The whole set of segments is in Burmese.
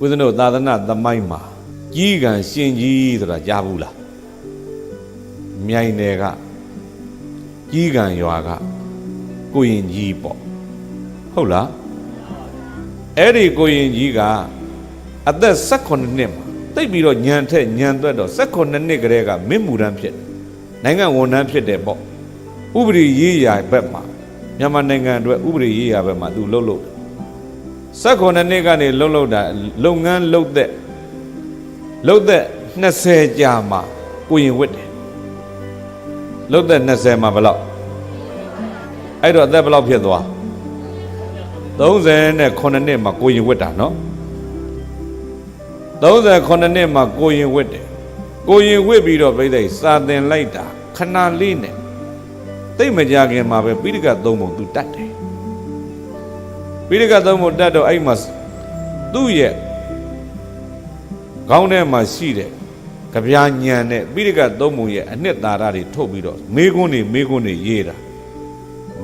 ဦးဇင်းတို့သာသနာသမိုင်းမှာကြီးကံရှင်ကြီးဆိုတာကြားဘူးလားမြိုင်နယ်ကကြီးကံရွာကကိုရင်ကြီးပေါ့ဟုတ်လားအဲ့ဒီကိုရင်ကြီးကအသက်18နှစ်မှာတိတ်ပြီးတော့ညံထက်ညံသွက်တော့18နှစ်ကလေးကမင်းမူရန်ဖြစ်တယ်နိုင်ငံဝန်ထမ်းဖြစ်တယ်ပေါ့ဥပဒေရေးရာဘက်မှာမြန်မာနိုင်ငံအတွက်ဥပဒေရေးရာဘက်မှာသူလှုပ်လို့ 18နှစ်ကနေလှုပ်လှုပ်တာလုပ်ငန်းလုပ်သက်လုပ်သက်20ကြာမှာကိုရင်ဝတ်တယ်လုပ်သက်20မှာဘယ်လောက်အဲ့တော့အသက်ဘယ်လောက်ဖြစ်သွား38နှစ်မှာကိုရင်ဝတ်တာနော်38နှစ်မှာကိုရင်ဝတ်တယ်ကိုရင်ဝတ်ပြီးတော့ပြိဿစာသင်လိုက်တာခဏလေးနဲ့သိပ်မကြခင်မှာပဲပိဋကတ်သုံးပုံသူတတ်တယ် ပိဋကသုံးဖို့တတ်တော့အဲ့မှာသူ့ရဲ့ခေါင်းထဲမှာရှိတဲ့ကြပြာညံတဲ့ပိဋကသုံးပုံရဲ့အနှစ်သာရတွေထုတ်ပြီးတော့မေကွန်းတွေမေကွန်းတွေရေးတာ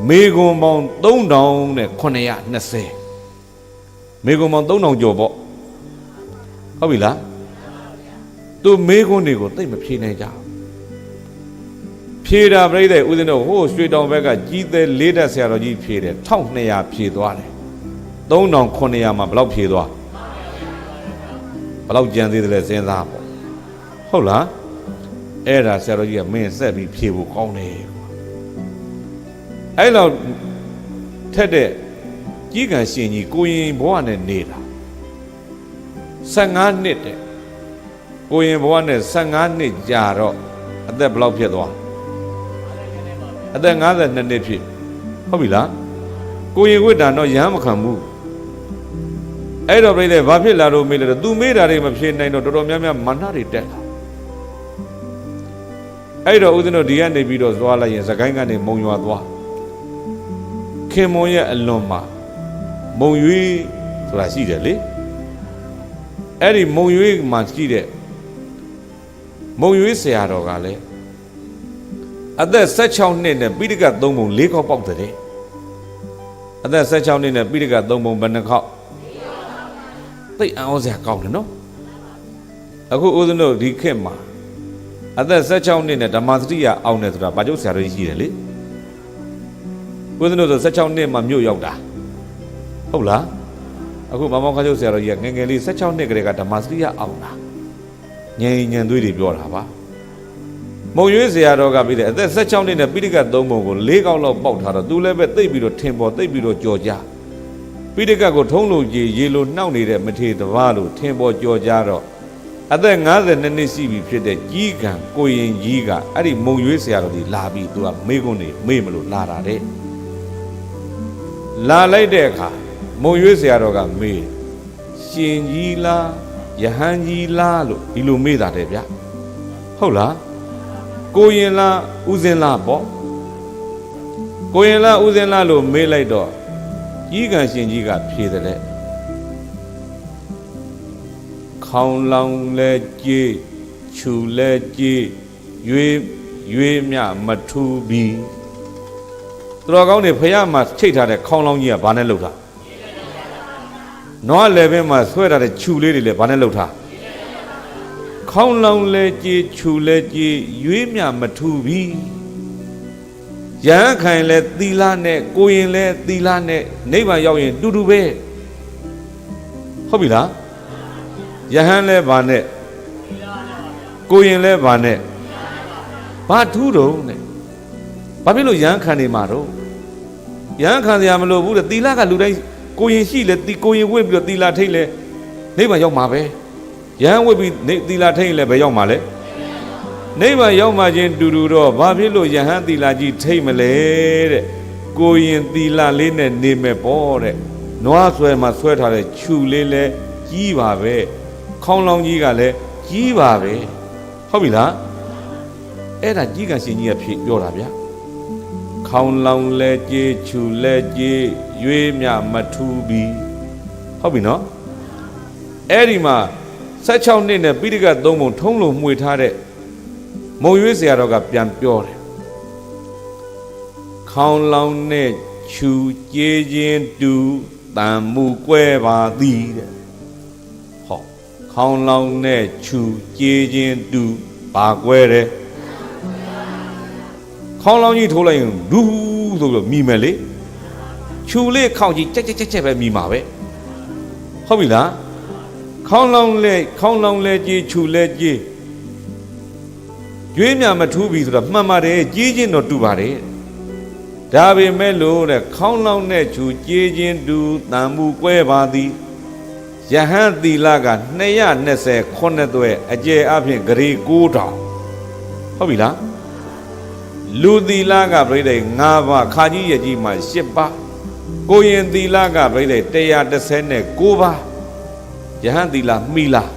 မေကွန်းပေါင်း3000နဲ့920မေကွန်းပေါင်း3000ကျော်ပေါ့ဟုတ်ပြီလားသူမေကွန်းတွေကိုသိပ်မဖြေနိုင်ကြဘူးဖြေတာပြိတဲ့ဦးဇင်းတို့ဟိုးရွှေတောင်ဘက်ကကြီးသေးလေးတက်ဆရာတော်ကြီးဖြေတယ်1200ဖြေသွားတယ် 3900မှာဘယ်လောက်ဖြေသွားဘယ်လောက်ကြံသေးတယ်လဲစဉ်းစားပေါ့ဟုတ်လားအဲ့ဒါဆရာတော်ကြီးကမင်းဆက်ပြီးဖြေဖို့ကောင်းတယ်ကွာအဲ့လောက်ထက်တဲ့ကြီးကံရှင်ကြီးကိုရင်ဘဝနဲ့နေတာ15နှစ်တဲ့ကိုရင်ဘဝနဲ့15နှစ်ကြာတော့အသက်ဘယ်လောက်ဖြစ်သွားအသက်52နှစ်ဖြစ်ဟုတ်ပြီလားကိုရင်ဝိတ္တာတော့ရမ်းမခံဘူး အဲ့တော့ပြိတဲ့ဘာဖြစ်လာလို့မေးလဲတော့ तू မေးတာတွေမဖြေနိုင်တော့တော်တော်များများမာနတွေတက်လာအဲ့တော့ဦးဇင်းတို့ဒီကနေပြီးတော့သွားလိုက်ရင်စကိုင်းကနေမုံရွာသွားခင်မွန်ရဲ့အလွန်မှာမုံရွေးဆိုတာရှိတယ်လေအဲ့ဒီမုံရွေးမှာရှိတဲ့မုံရွေးဆရာတော်ကလည်းအသက်16နှစ်နဲ့ပိဋကတ်3ပုံ4ခေါက်ပေါက်တယ်အသက်16နှစ်နဲ့ပိဋကတ်3ပုံဘယ်နှခေါက် သိပ်အံ့ဩစရာကောင်းတယ်နော်အခုဦးဇင်းတို့ဒီခေတ်မှာအသက်16နှစ်နဲ့ဓမ္မစရိယအောင်တယ်ဆိုတာဗာကျုပ်ဆရာတော်ကြီးရှိတယ်လေဦးဇင်းတို့ဆို16နှစ်မှမြို့ရောက်တာဟုတ်လားအခုမမောင်ခါကျုပ်ဆရာတော်ကြီးကငယ်ငယ်လေး16နှစ်ကလေးကဓမ္မစရိယအောင်တာညင်ညင်သွေးတွေပြောတာပါမုံရွေးဆရာတော်ကပြီးတယ်အသက်16နှစ်နဲ့ပိဋကတ်3ပုံကို၄កောက်လောက်ပေါက်ထားတော့သူလည်းပဲသိပ်ပြီးတော့ထင်ပေါ်သိပ်ပြီးတော့ကြော်ကြ ပိဋကတ်ကိုထုံးလို့ကြည်ရေလိုနှောက်နေတဲ့မထေတဘာလို့ထင်ပေါ်ကြော်ကြတော့အသက်52နှစ်ရှိပြီဖြစ်တဲ့ကြီးကံကိုရင်ကြီးကအဲ့ဒီမုံရွေးဆရာတော်ဒီလာပြီးသူကမေးခွန်းနေမေးမလို့လာတာတဲ့လာလိုက်တဲ့အခါမုံရွေးဆရာတော်ကမေးရှင်ကြီးလားယဟန်ကြီးလားလို့ဒီလိုမေးတာတဲ့ဗျဟုတ်လားကိုရင်လားဥစဉ်လားပေါ့ကိုရင်လားဥစဉ်လားလို့မေးလိုက်တော့ ကြီးကံရှင်ကြီးကဖြေတယ်ခေါင်းလောင်လဲကြေးခြူလဲကြေးရွေးရွေးမြမထူးပြီသူတော်ကောင်းတွေဖះမှာချိတ်ထားတဲ့ခေါင်းလောင်ကြီးကဘာနဲ့လှုပ်တာနွားလည်းပင်မှာဆွဲထားတဲ့ခြူလေးတွေလည်းဘာနဲ့လှုပ်တာခေါင်းလောင်လဲကြေးခြူလဲကြေးရွေးမြမထူးပြီ ရဟန်းခိုင်လဲသီလနဲ့ကိုရင်လဲသီလနဲ့နိဗ္ဗာန်ရောက်ရင်တူတူပဲဟုတ်ပြီလားယဟန်လဲဘာနဲ့ကိုရင်လဲဘာနဲ့ဘာထူးတော့နဲ့ဘာဖြစ်လို့ယဟန်ခံနေမှာတော့ယဟန်ခံစရာမလိုဘူးတဲ့သီလကလူတိုင်းကိုရင်ရှိလဲသီကိုရင်ဝင့်ပြီးတော့သီလထိတ်လဲနိဗ္ဗာန်ရောက်မှာပဲယဟန်ဝင့်ပြီးနေသီလထိတ်ရင်လဲဘယ်ရောက်မှာလဲ နိဗ္ဗာန်ရောက်မှချင်းတူတူတော့ဘာဖြစ်လို့ယဟန်သီလကြီးထိတ်မလဲတဲ့ကိုရင်သီလလေးနဲ့နေမဲ့ပေါ့တဲ့နွားဆွဲမှာဆွဲထားတဲ့ခြူလေးလဲကြီးပါပဲခေါင်းလောင်းကြီးကလည်းကြီးပါပဲဟုတ်ပြီလားအဲ့ဒါကြီးကရှင်ကြီးကဖြေပြောတာဗျာခေါင်းလောင်းလဲကြီးခြူလဲကြီးရွေးမြမထူးပြီဟုတ်ပြီနော်အဲ့ဒီမှာ16နှစ်နဲ့ပိဋကတ်3ပုံထုံးလို့မှွေထားတဲ့ မုံရွေးဆရာတော်ကပြန်ပြောတယ်ခေါင်းလောင်းနဲ့ခြူကြေးချင်းတူတန်မှုကွဲပါသည်တဲ့ဟဟောခေါင်းလောင်းနဲ့ခြူကြေးချင်းတူပါကွဲတယ်ခေါင်းလောင်းကြီးထိုးလိုက်ရင်ဒူးဆိုပြီးတော့မိမယ်လေခြူလေးခေါင်းကြီးကြက်ကြက်ကြက်ကြက်ပဲမိမှာပဲဟုတ်ပြီလားခေါင်းလောင်းလဲခေါင်းလောင်းလဲကြေးခြူလဲကြေး ကျွေးမြမထူးပြီဆိုတော့မှန်ပါတယ်ကြေးချင်းတော့တူပါတယ်ဒါပေမဲ့လို့တဲ့ခေါင်းလောင်းနဲ့ခြူကြေးချင်းတူတန်မှုကွဲပါသည်ယဟန်သီလက220ခုနှစ်သွဲအကျယ်အဖြစ်ဂရေ9000ဟုတ်ပြီလားလူသီလကပြိတ္တိ9ပါးခါကြီးရကြီးမှာ10ပါးကိုရင်သီလကပြိတ္တိ139ပါးယဟန်သီလမိလား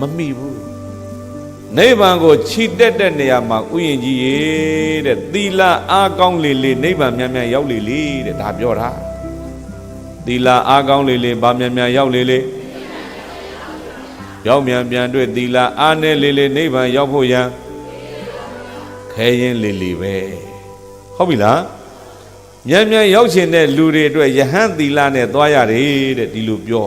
မမိဘူး နိဗ္ဗာန်ကိုခြိတက်တဲ့နေရာမှာဥယျင်ကြီးရေတဲ့သီလအားကောင်းလေလေနိဗ္ဗာန်မြန်မြန်ရောက်လေလေတဲ့ဒါပြောတာသီလအားကောင်းလေလေဗာမြန်မြန်ရောက်လေလေရောက်မြန်ပြန်တွေ့သီလအားနဲ့လေလေနိဗ္ဗာန်ရောက်ဖို့ရန်ခဲရင်လေလေပဲဟုတ်ပြီလားမြန်မြန်ရောက်ရှင်တဲ့လူတွေအတွက်ယဟန်သီလနဲ့သွားရတယ်တဲ့ဒီလိုပြော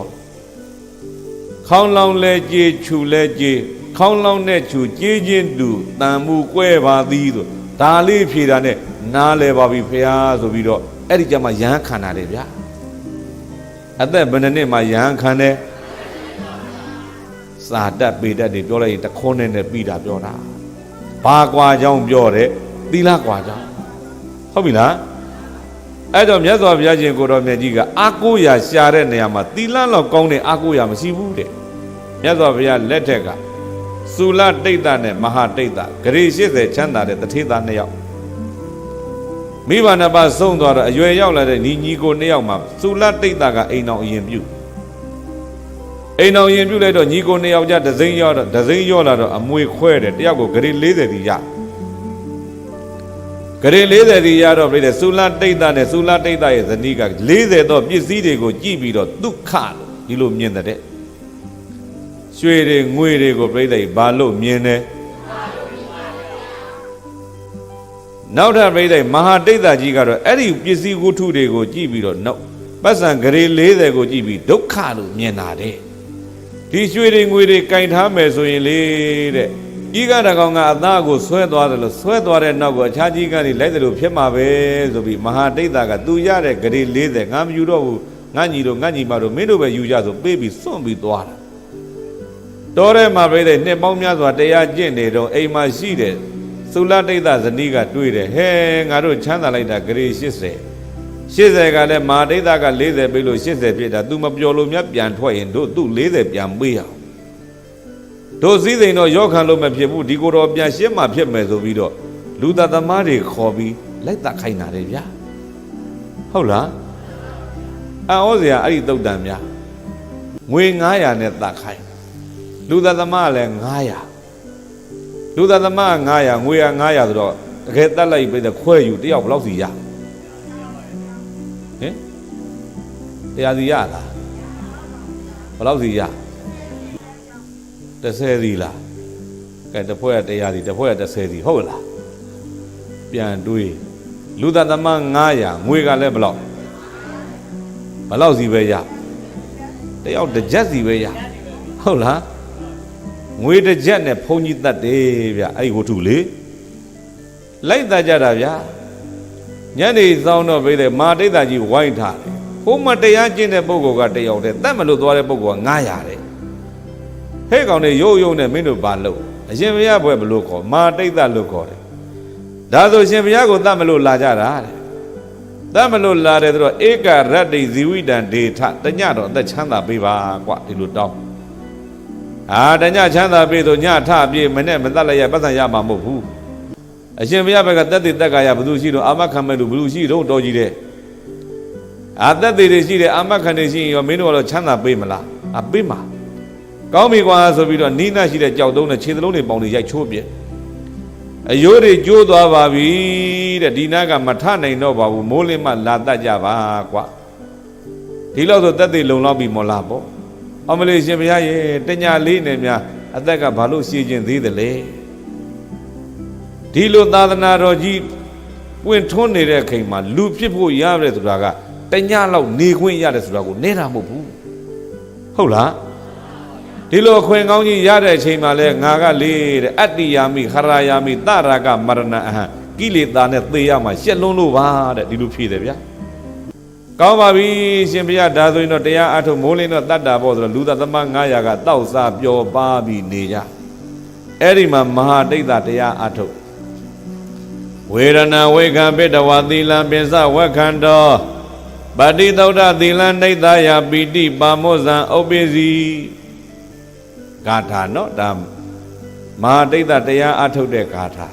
ခေါင်းလောင်းလဲကြေးခြူလဲကြေး ခေါင်းလောင်းနဲ့ခြူကြေးချင်းတူတန်မှုကွဲပါသည်ဆိုဒါလေးဖြေတာနဲ့နားလဲပါပြီဖះဆိုပြီးတော့အဲ့ဒီကြမှာယဟန်ခံတာလေဗျာအသက်ဘယ်နှစ်နှစ်မှယဟန်ခံတယ်စာတက်ပေတက်တွေပြောလိုက်ရင်တခွန်းနဲ့နဲ့ပြီးတာပြောတာဘာကွာကြောင်းပြောတယ်သီလကွာကြောင်းဟုတ်ပြီလားအဲ့တော့မြတ်စွာဘုရားရှင်ကိုတော်မြတ်ကြီးကအာကိုရာရှာတဲ့နေရာမှာသီလလောက်ကောင်းတဲ့အာကိုရာမရှိဘူးတဲ့မြတ်စွာဘုရားလက်ထက်က သုလတိတ်တနဲ့မဟာတိတ်တဂရေ80ချမ်းသာတဲ့တထေးသားနှစ်ယောက်မိဘနှစ်ပါးဆုံးသွားတော့အရွယ်ရောက်လာတဲ့ညီညီကိုနှစ်ယောက်မှာသုလတိတ်တကအိမ်အောင်အရင်ပြုအိမ်အောင်ရင်ပြုလိုက်တော့ညီကိုနှစ်ယောက်ကြဒဇိန်ရောက်တော့ဒဇိန်ရောက်လာတော့အမွေခွဲတယ်တယောက်ကိုဂရေ40တီရဂရေ40တီရတော့ပြိတဲ့သုလတိတ်တနဲ့သုလတိတ်တရဲ့ဇနီးက40တော့ပစ္စည်းတွေကိုကြည့်ပြီးတော့ဒုက္ခလို့ဒီလိုမြင်တဲ့ ရွှေတွေငွေတွေကိုပြိတဲ့ဘာလို့မြင်တယ်နောက်ထပ်ပြိတဲ့မဟာတိတ်တကြီးကတော့အဲ့ဒီပစ္စည်းဝတ္ထုတွေကိုကြည့်ပြီးတော့နောက်ပတ်စံဂရေ40ကိုကြည့်ပြီးဒုက္ခလို့မြင်တာတဲ့ဒီရွှေတွေငွေတွေကင်ထားမယ်ဆိုရင်လေတဲ့ကြီးကတကောင်ကအသားကိုဆွဲသွားတယ်လို့ဆွဲသွားတဲ့နောက်ကိုအခြားကြီးကနေလိုက်တယ်လို့ဖြစ်မှာပဲဆိုပြီးမဟာတိတ်တာကသူရတဲ့ဂရေ40ငါမယူတော့ဘူးငါညီတို့ငါညီမတို့မင်းတို့ပဲယူကြဆိုပေးပြီးစွန့်ပြီးသွားတာ တော်ထဲမှာပြိတဲ့နှစ်ပေါင်းများစွာတရားကျင့်နေတော့အိမ်မှာရှိတဲ့သုလတိတ်တာဇနီးကတွေ့တယ်ဟဲငါတို့ချမ်းသာလိုက်တာဂရေ80 80ကလည်းမာဒိဋ္ဌက40ပြီလို့80ဖြစ်တာ तू မပြောလို့မြတ်ပြန်ထွက်ရင်တို့သူ့40ပြန်ပေးအောင်တို့စည်းစိမ်တော့ရောခံလို့မဖြစ်ဘူးဒီကိုယ်တော်ပြန်ရှင်းမှဖြစ်မယ်ဆိုပြီးတော့လူသားသမားတွေခေါ်ပြီးလိုက်တခိုင်းတာလေဗျာဟုတ်လားအဩစရာအဲ့ဒီတုတ်တန်များငွေ900နဲ့တခိုင်း လူသားသမားလည်း900လူသားသမား900ငွေက900ဆိုတော့တကယ်တတ်လိုက်ပြီးတော့ခွဲယူတယောက်ဘယ်လောက်စီရဟင်တရားစီရလားဘယ်လောက်စီရ30စီလားကဲတစ်ဖွဲ့ကတရားစီတစ်ဖွဲ့က30စီဟုတ်လားပြန်တွေးလူသားသမား900ငွေကလည်းဘယ်လောက်ဘယ်လောက်စီပဲရတယောက်တစ်ကြက်စီပဲရဟုတ်လား ငွေတစ်ကြက်နဲ့ဘုံကြီးတတ်တယ်ဗျအဲ့ဒီဝတ္ထုလေလိုက်တတ်ကြတာဗျာညနေဆောင်တော့ပြေးတယ်မာတိတ်တာကြီးဝိုင်းထားတယ်ဟိုမှာတရားကျင့်တဲ့ပုဂ္ဂိုလ်ကတယောက်တည်းတတ်မလို့သွားတဲ့ပုဂ္ဂိုလ်က900တဲ့ဟဲ့ကောင်တွေရုပ်ရုပ်နဲ့မင်းတို့ဘာလုပ်အရှင်ဘုရားဘွယ်ဘလို့ခေါ်မာတိတ်တာလို့ခေါ်တယ်ဒါဆိုရှင်ဘုရားကိုတတ်မလို့လာကြတာတဲ့တတ်မလို့လာတယ်ဆိုတော့ဧကရတ္တိဇီဝိတံဒေထတညတော့အသက်ချမ်းသာပေးပါကွဒီလိုတောင်း အာတညချမ်းသာပေးဆိုညထပြေမနဲ့မတတ်လိုက်ရပတ်စံရမှာမဟုတ်ဘူးအရှင်ဘုရားဘက်ကတက်တည်တက်ကရဘသူရှိတော့အာမခံမဲ့လူဘလူရှိတော့တော်ကြီးတဲ့အာတက်တည်တွေရှိတယ်အာမခံတွေရှိရင်ရောမင်းတို့ကတော့ချမ်းသာပေးမလားအပေးမှာကောင်းပြီကွာဆိုပြီးတော့နီးနားရှိတဲ့ကြောက်တုံးနဲ့ခြေသလုံးတွေပေါင်တွေရိုက်ချိုးပြအယိုးတွေကျိုးသွားပါပြီတဲ့ဒီနားကမထနိုင်တော့ပါဘူးမိုးလင်းမှလာတတ်ကြပါကွာဒီလောက်ဆိုတက်တည်လုံလောက်ပြီမော်လာပေါ့ အမလေးရှင်ဘုရားရဲ့တညာလေးနဲ့များအသက်ကဘာလို့ရှည်ကျင်သေးသလဲဒီလိုသာသနာတော်ကြီးပွင့်ထွန်းနေတဲ့အချိန်မှာလူဖြစ်ဖို့ရတယ်ဆိုတာကတညလောက်နေခွင့်ရတယ်ဆိုတာကိုနေတာမဟုတ်ဘူးဟုတ်လားဒီလိုအခွင့်ကောင်းကြီးရတဲ့အချိန်မှာလဲငါကလေတဲ့အတ္တိယာမိခရာယာမိတရာကမရဏအဟံကိလေသာနဲ့သေရမှာရှက်လုံးလို့ပါတဲ့ဒီလိုဖြေတယ်ဗျာ ကောင်းပါပြီရှင်ဘုရားဒါဆိုရင်တော့တရားအထုတ်မိုးလင်းတော့တတ်တာပေါ့ဆိုတော့လူသားသမား900ကတောက်စားပျော်ပါပြီးနေကြအဲ့ဒီမှာမဟာတိတ်တာတရားအထုတ်ဝေဒနာဝေခံပိတဝသီလံပင်စဝက်ခန္တောပတိသုဒ္ဓသီလံနှိတ္တယာပိတိပါမောဇံဥပ္ပိစီဂါထာနော်ဒါမဟာတိတ်တာတရားအထုတ်တဲ့ဂါထာ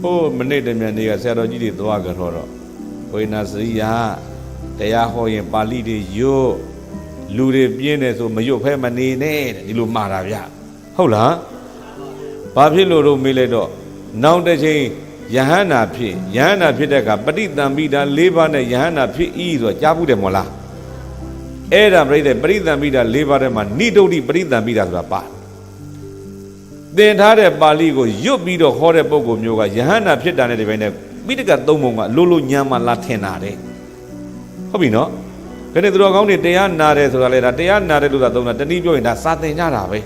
ဟိုးမနေ့တည်းမြန်နေ့ကဆရာတော်ကြီးတွေသွားကြတော့တော့ဝိနာစရိယာ တရားဟောရင်ပါဠိတွေရွတ်လူတွေပြင်းတယ်ဆိုမရွတ်ဖဲမနေနဲ့တဲ့ဒီလိုမှားတာဗျဟုတ်လားဘာဖြစ်လို့တော့မေးလိုက်တော့နောက်တစ်ချိန်ယဟန္တာဖြစ်ယဟန္တာဖြစ်တဲ့အခါပဋိသင်္ပိတာ၄ပါးနဲ့ယဟန္တာဖြစ်ဤဆိုတော့ကြားဘူးတယ်မို့လားအဲ့ဒါပြိတဲ့ပဋိသင်္ပိတာ၄ပါးထဲမှာနိဒုဋ္ဌိပဋိသင်္ပိတာဆိုတာပါသင်ထားတဲ့ပါဠိကိုရွတ်ပြီးတော့ဟောတဲ့ပုဂ္ဂိုလ်မျိုးကယဟန္တာဖြစ်တာနဲ့ဒီပိုင်းနဲ့ပိဋကသုံးပုံကအလိုလိုညံမှလာထင်တာတဲ့ ဟုတ်ပြီနော်ခဏသူတော်ကောင်းတွေတရားနာတယ်ဆိုတာလေဒါတရားနာတယ်လို့သာသုံးတာတနည်းပြောရင်ဒါစာသင်ကြတာပဲ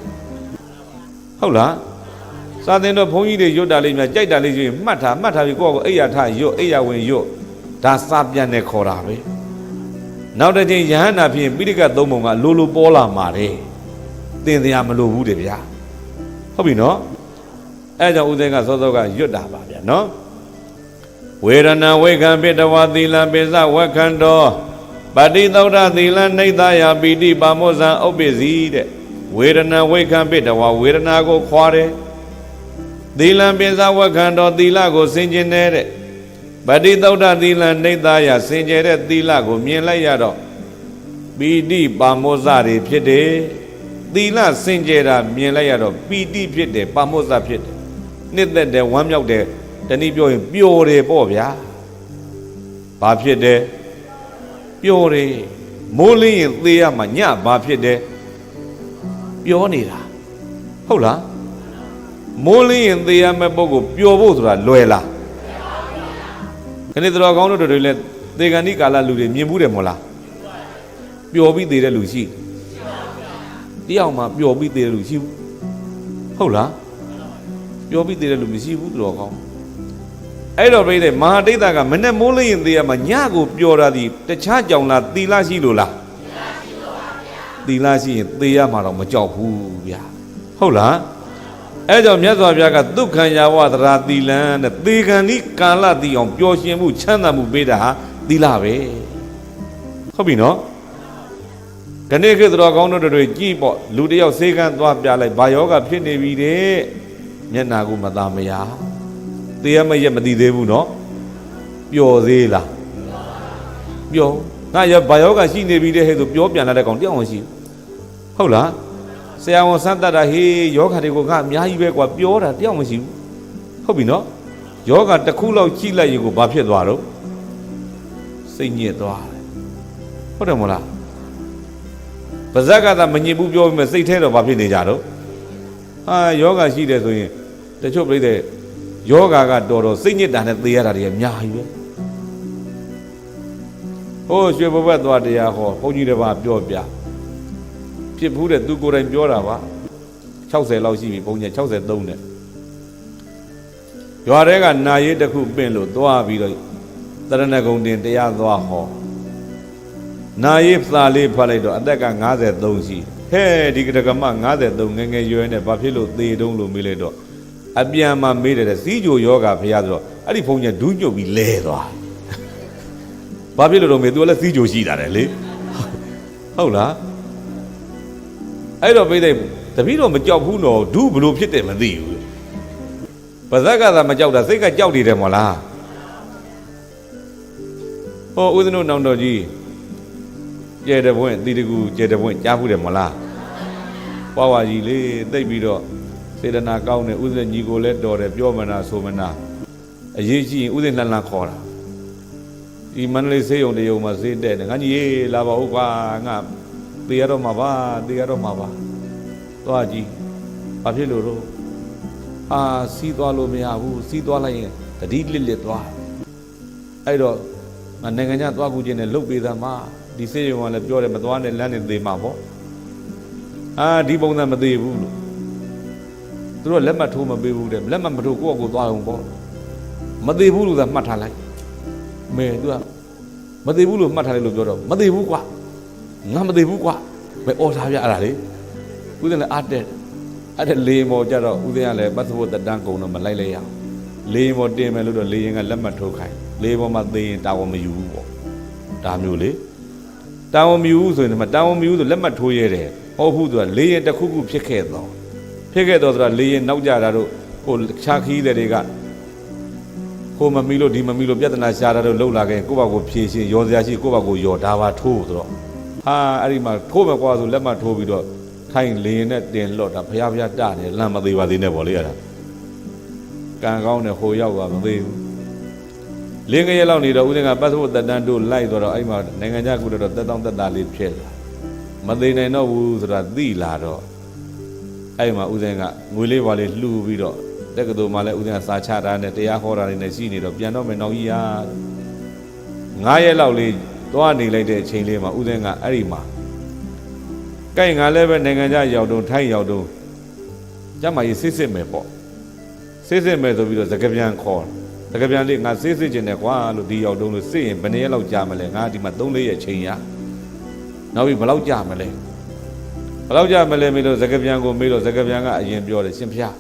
ဟုတ်လားစာသင်တော့ဘုန်းကြီးတွေရွတ်တာလေးများကြိုက်တာလေးရွတ်ရင်မှတ်ထားမှတ်ထားပြီးကိုယ့်ကိုအိယာထရွတ်အိယာဝင်ရွတ်ဒါစာပြန်နေခေါ်တာပဲနောက်တစ်ချိန်ယဟန္တာဖြစ်ရင်ပိဋကသုံးပုံကလိုလိုပေါ်လာမှာတဲ့သင်တရားမလိုဘူးတဲ့ဗျာဟုတ်ပြီနော်အဲကြောင့်ဦးသိန်းကစောစောကရွတ်တာပါဗျာနော် ဝေဒနာဝေခံပိတဝသီလံပိစဝက္ခန္တောပတိသုဒ္ဓသီလံနှိတ္တယာပိတိပါမောဇံဥပ္ပိစီတဲ့ဝေဒနာဝေခံပိတဝဝေဒနာကိုခွာတယ်သီလံပိစဝက္ခန္တောသီလကိုစင်ကျင်တဲ့ပတိသုဒ္ဓသီလံနှိတ္တယာစင်ကြယ်တဲ့သီလကိုမြင်လိုက်ရတော့ပိတိပါမောဇတွေဖြစ်တယ်သီလစင်ကြယ်တာမြင်လိုက်ရတော့ပီတိဖြစ်တယ်ပါမောဇဖြစ်တယ်နှစ်သက်တယ်ဝမ်းမြောက်တယ် တနည်းပြောရင်ပျော်တယ်ပေါ့ဗျာဘာဖြစ်တယ်ပျော်တယ်မိုးလင်းရင်သေရမှာညဘာဖြစ်တယ်ပြောနေတာဟုတ်လားမိုးလင်းရင်သေရမယ့်ပုဂ္ဂိုလ်ပျော်ဖို့ဆိုတာလွယ်လားခဏတော်ကောင်းတို့တွေလည်းသေဂန္ဒီကာလလူတွေမြင်ဘူးတယ်မို့လားပျော်ပြီးသေတဲ့လူရှိတယောက်မှပျော်ပြီးသေတဲ့လူရှိဘူးဟုတ်လားပျော်ပြီးသေတဲ့လူမရှိဘူးတော်ကောင်း အဲ့တော့ပြိတဲ့မဟာဒိဋ္ဌကမနဲ့မိုးလင်းရင်သေရမှာညကိုပျော်တာဒီတခြားကြောင်လားသီလရှိလို့လားသီလရှိရင်သေရမှာတော့မကြောက်ဘူးဗျာဟုတ်လားအဲကြောင့်မြတ်စွာဘုရားကဒုက္ခံယာဝသရာသီလံတဲ့သေကံဤကာလတည်အောင်ပျော်ရွှင်မှုချမ်းသာမှုပေးတာဟာသီလပဲဟုတ်ပြီနော်ခဏခေတ်တော်ကောင်းတို့တွေကြည်ပေါ့လူတယောက်စေကန်းသွားပြလိုက်ဘာယောဂဖြစ်နေပြီတဲ့မျက်နာကိုမသာမယာ သေရမရက်မသိသေးဘူးနော်ပျော်သေးလားပျော်ငါရဘာယောဂရှိနေပြီတဲ့ဟဲ့ဆိုပြောပြန်လာတဲ့ကောင်တယောက်မှရှိဘူးဟုတ်လားဆရာဝန်စမ်းတတ်တာဟေးယောဂတွေကိုငါအများကြီးပဲကွာပြောတာတယောက်မှရှိဘူးဟုတ်ပြီနော်ယောဂတစ်ခုလောက်ကြည့်လိုက်ရင်ကိုဘာဖြစ်သွားတော့စိတ်ညစ်သွားတယ်ဟုတ်တယ်မို့လားပါဇက်ကသာမညစ်ဘူးပြောပြီးမှစိတ်ထဲတော့ဘာဖြစ်နေကြတော့ဟာယောဂရှိတယ်ဆိုရင်တချို့ပြိတဲ့ ယောဂကတော်တော်စိတ်ညစ်တာနဲ့သေရတာတွေအများကြီးပဲဟိုးရွှေဘဘတ်သွားတရားဟောဘုန်းကြီးတစ်ပါးပြောပြဖြစ်ဘူးတဲ့သူကိုယ်တိုင်ပြောတာပါ60လောက်ရှိပြီဘုန်းကြီး63နဲ့ရွာထဲကနာရေးတစ်ခုပင့်လို့သွားပြီးတော့တရဏဂုံတင်တရားသွားဟောနာရေးစာလေးဖတ်လိုက်တော့အသက်က53ရှိဟဲ့ဒီကကမ53ငယ်ငယ်ရွယ်နဲ့ဘာဖြစ်လို့သေတုံးလို့မေးလိုက်တော့ အပြန်မှာမေးတယ်စီးကြိုယောဂဖရာဆိုတော့အဲ့ဒီဘုန်းကြီးဒူးညွတ်ပြီးလဲသွားဘာဖြစ်လို့တော့မေး तू လည်းစီးကြိုရှိတာတယ်လေဟုတ်လားအဲ့တော့ပြိတဲ့တပည့်တော်မကြောက်ဘူးတော့ဒူးဘလို့ဖြစ်တယ်မသိဘူးပါဇက်ကသာမကြောက်တာစိတ်ကကြောက်နေတယ်မို့လားဟောဦးဇင်းတို့နောင်တော်ကြီးကျဲတဲ့ဘွင့်တီတကူကျဲတဲ့ဘွင့်ကြားဘူးတယ်မို့လားဝါဝါကြီးလေးသိပ်ပြီးတော့ စေတနာကောင်းတယ်ဥစဉ်ညီကိုလည်းတော်တယ်ပြောမနာဆိုမနာအရေးကြီးရင်ဥစဉ်လှန်လှန်ခေါ်တာဒီမန္တလေးစေယုံတယုံမှာဈေးတဲ့တယ်ငါကြီးရေးလာပါဦးကွာငါတေရတော့မှာပါတေရတော့မှာပါသွားကြည့်ဘာဖြစ်လို့တော့အာစီးသွားလို့မရဘူးစီးသွားလိုက်ရင်တတိလစ်လစ်သွားအဲ့တော့ငါနိုင်ငံခြားသွားကူခြင်းနဲ့လုတ်ပေးသားမှာဒီစေယုံကလည်းပြောတယ်မသွားနဲ့လမ်းနဲ့သေးမှာပေါ့အာဒီပုံစံမသေးဘူးလို့ သူတို့လက်မှတ်ထိုးမပေးဘူးတဲ့လက်မှတ်မထိုးကိုယ့်အကိုသွားအောင်ပေါ့မသေးဘူးလို့သာမှတ်ထားလိုက်မဲသူကမသေးဘူးလို့မှတ်ထားလိုက်လို့ပြောတော့မသေးဘူးကွာငါမသေးဘူးကွာပဲအော်ထားပြအဲ့ဒါလေဦးဇင်းလည်းအားတက်အဲ့ဒါလေမော်ကြတော့ဦးဇင်းကလည်းပတ်စပို့တက်တန်းကုန်တော့မလိုက်လိုက်ရအောင်လေမော်တင်မယ်လို့တော့လေရင်ကလက်မှတ်ထိုးခိုင်းလေမော်မှာသေရင်တာဝန်မယူဘူးပေါ့ဒါမျိုးလေတာဝန်မယူဘူးဆိုရင်ဒီမှာတာဝန်မယူဆိုလက်မှတ်ထိုးရဲတယ်ဟောဘူးဆိုတာလေရင်တစ်ခုခုဖြစ်ခဲ့တော့ ဖြစ်ခဲ့တော့ဆိုတာလေရင်နောက်ကြတာတို့ဟိုခြားခီးတဲ့တွေကဟိုမမီလို့ဒီမမီလို့ပြဿနာရှာတာတို့လှုပ်လာခဲ့ကိုယ့်ဘာကိုဖြေရှင်းရောစရာရှိကိုယ့်ဘာကိုရောဒါပါထိုးဆိုတော့ဟာအဲ့ဒီမှာထိုးမယ်ကွာဆိုလက်မှတ်ထိုးပြီးတော့ထိုင်လေရင်နဲ့တင်လော့တာဖျားဖျားတနေလမ်းမသေးပါသေးနဲ့ဗောလေအဲ့ဒါကံကောင်းတဲ့ဟိုရောက်သွားမသေးဘူးလင်းငရဲလောက်နေတော့ဦးဇင်းကပတ်စပို့တက်တန်းတို့လိုက်တော့အဲ့မှာနိုင်ငံခြားကူတော့တက်တောင်းတက်တာလေးဖြစ်လာမသိနိုင်တော့ဘူးဆိုတာသိလာတော့ အဲ့မှာဦးဇင်းကငွေလေးပါလေးလှူပြီးတော့တက္ကသိုလ်မှာလည်းဦးဇင်းကစာချတာနဲ့တရားဟောတာတွေနဲ့ရှိနေတော့ပြန်တော့မယ်နောက်ကြီးရာ9ရက်လောက်လေးသွားနေလိုက်တဲ့အချိန်လေးမှာဦးဇင်းကအဲ့ဒီမှာကိုင်ငါလည်းပဲနိုင်ငံခြားရောက်တော့ထိုင်းရောက်တော့ကျမကြီးစစ်စစ်မယ်ပေါ့စစ်စစ်မယ်ဆိုပြီးတော့သကပြန်ခေါ်တယ်တကပြန်လေးငါစေးစေးကျင်တယ်ကွာလို့ဒီရောက်တုံးလို့စေးရင်ဘယ်နှစ်ရက်လောက်ကြာမလဲငါဒီမှာ3-4ရက်ချိန်ရနောက်ပြီးဘယ်လောက်ကြာမလဲဘယ် လောက်ကြာမလဲမေးလို့စကပြန်ကိုမေးလို့စကပြန်ကအရင်ပြောတယ်ရှင်ဖျား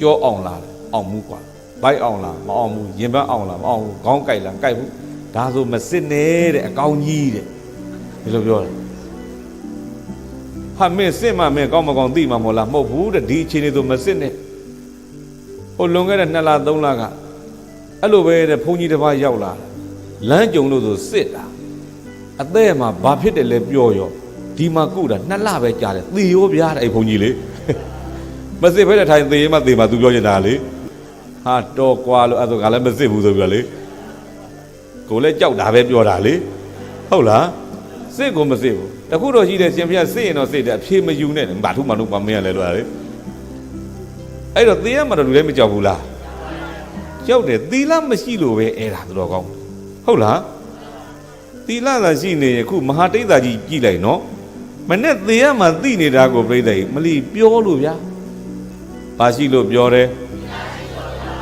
ကြောအောင်လားအောင်မှုကွာဘိုက်အောင်လားမအောင်ဘူးရင်ဘတ်အောင်လားမအောင်ဘူးခေါင်းကြိုက်လားကြိုက်ဘူးဒါဆိုမစစ်နဲ့တဲ့အကောင်ကြီးတဲ့ဒီလိုပြောတယ်ဟာမင်းစစ်မှမင်းကောင်းမကောင်းသိမှာမဟုတ်လားမဟုတ်ဘူးတဲ့ဒီအချိန်လေးဆိုမစစ်နဲ့ဟိုလွန်ခဲ့တဲ့2လ3လကအဲ့လိုပဲတဲ့ဘုန်းကြီးတစ်ပါးရောက်လာတယ်လမ်းကြုံလို့ဆိုစစ်တာအသက်မှာဘာဖြစ်တယ်လဲပြောရော ဒီမှာကုတာ2လပဲကြာတယ်သေရောဗျာတဲ့အဲ့ဘုန်းကြီးလေမစစ်ဖဲတဲ့ထိုင်သေရင်မှသေမှာသူပြောနေတာလေဟာတော်ကွာလို့အဲ့ဒါကလည်းမစစ်ဘူးဆိုပြီးတော့လေကိုလည်းကြောက်တာပဲပြောတာလေဟုတ်လားစစ်ကိုမစစ်ဘူးတခုတော့ရှိတယ်ရှင်ဖျက်စစ်ရင်တော့စစ်တယ်အဖြေမယူနဲ့ဘာထုမှလို့မမင်းရလဲလို့လေအဲ့တော့သေရမှာတော့လူလည်းမကြောက်ဘူးလားကြောက်တယ်သီလမရှိလို့ပဲအဲ့ဒါသူတော်ကောင်းဟုတ်လားသီလသာရှိနေရင်ခုမဟာတိတ်တာကြီးကြည်လိုက်နော် မနဲ့သေရမှာသိနေတာကိုပြိဿကြီးမလီပြောလို့ဗျာပါရှိလို့ပြောတယ်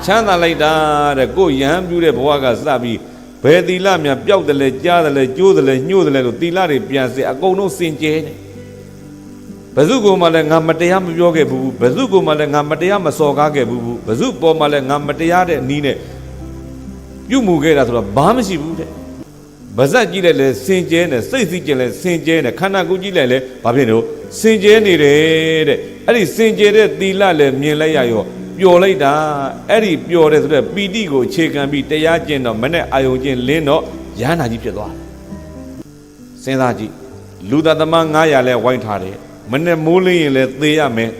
ချမ်းသာလိုက်တာတဲ့ကိုယ်ရဟန်းပြုတဲ့ဘဝကစပြီးဘယ်သီလများပျောက်တယ်လဲကြားတယ်လဲကျိုးတယ်လဲညှို့တယ်လဲလို့သီလတွေပြန်စေအကုန်လုံးစင်ကြဲတယ်ဘဇုကိုမှလည်းငါမတရားမပြောခဲ့ဘူးဘဇုကိုမှလည်းငါမတရားမစော်ကားခဲ့ဘူးဘဇုပေါ်မှလည်းငါမတရားတဲ့အနည်းနဲ့ပြုတ်မှုခဲ့တာဆိုတော့ဘာမှမရှိဘူးတဲ့ ဗဇက်ကြည့်လိုက်လဲစင်ကျဲနေစိတ်စီးကျင်လဲစင်ကျဲနေခန္ဓာကိုယ်ကြည့်လိုက်လဲဘာဖြစ်လို့စင်ကျဲနေတယ်တဲ့အဲ့ဒီစင်ကျဲတဲ့သီလလည်းမြင်လိုက်ရရောပျော်လိုက်တာအဲ့ဒီပျော်တယ်ဆိုတော့ပီတိကိုအခြေခံပြီးတရားကျင့်တော့မနဲ့အာယုံကျင့်လင်းတော့ရဟန္တာကြီးဖြစ်သွားတယ်စဉ်းစားကြည့်လူသားသမား900လဲဝိုင်းထားတယ်မနဲ့မိုးလင်းရင်လဲသေရမယ်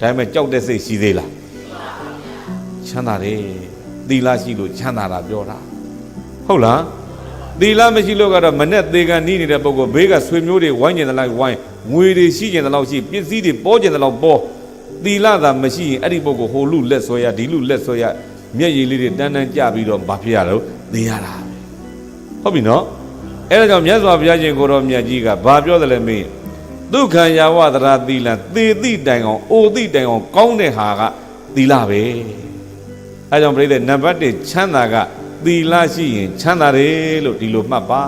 ဒါပေမဲ့ကြောက်တဲ့စိတ်ရှိသေးလားချမ်းသာတယ်သီလရှိလို့ချမ်းသာတာပြောတာဟုတ်လား သီလမရှိလို့ကတော့မနဲ့သေကန်နီးနေတဲ့ပုဂ္ဂိုလ်ဘေးကဆွေမျိုးတွေဝိုင်းကျင်တဲ့လောက်ဝိုင်းငွေတွေရှိကျင်တဲ့လောက်ရှိပစ္စည်းတွေပေါ်ကျင်တဲ့လောက်ပေါ်သီလသာမရှိရင်အဲ့ဒီပုဂ္ဂိုလ်ဟိုလူလက်ဆွဲရဒီလူလက်ဆွဲရမျက်ရည်လေးတွေတန်းတန်းကြပြီးတော့ဘာဖြစ်ရတော့သေရတာပဲဟုတ်ပြီနော်အဲ့ဒါကြောင့်မြတ်စွာဘုရားရှင်ကိုတော်မြတ်ကြီးကဘာပြောတယ်လဲမင်းဒုက္ခံယာဝတရာသီလသေတိတိုင်အောင်အိုတိတိုင်အောင်ကောင်းတဲ့ဟာကသီလပဲအဲကြောင့်ပြိဿနံပါတ်1ချမ်းသာက သီလရှိရင်ချမ်းသာတယ်လို့ဒီလိုမှတ်ပါ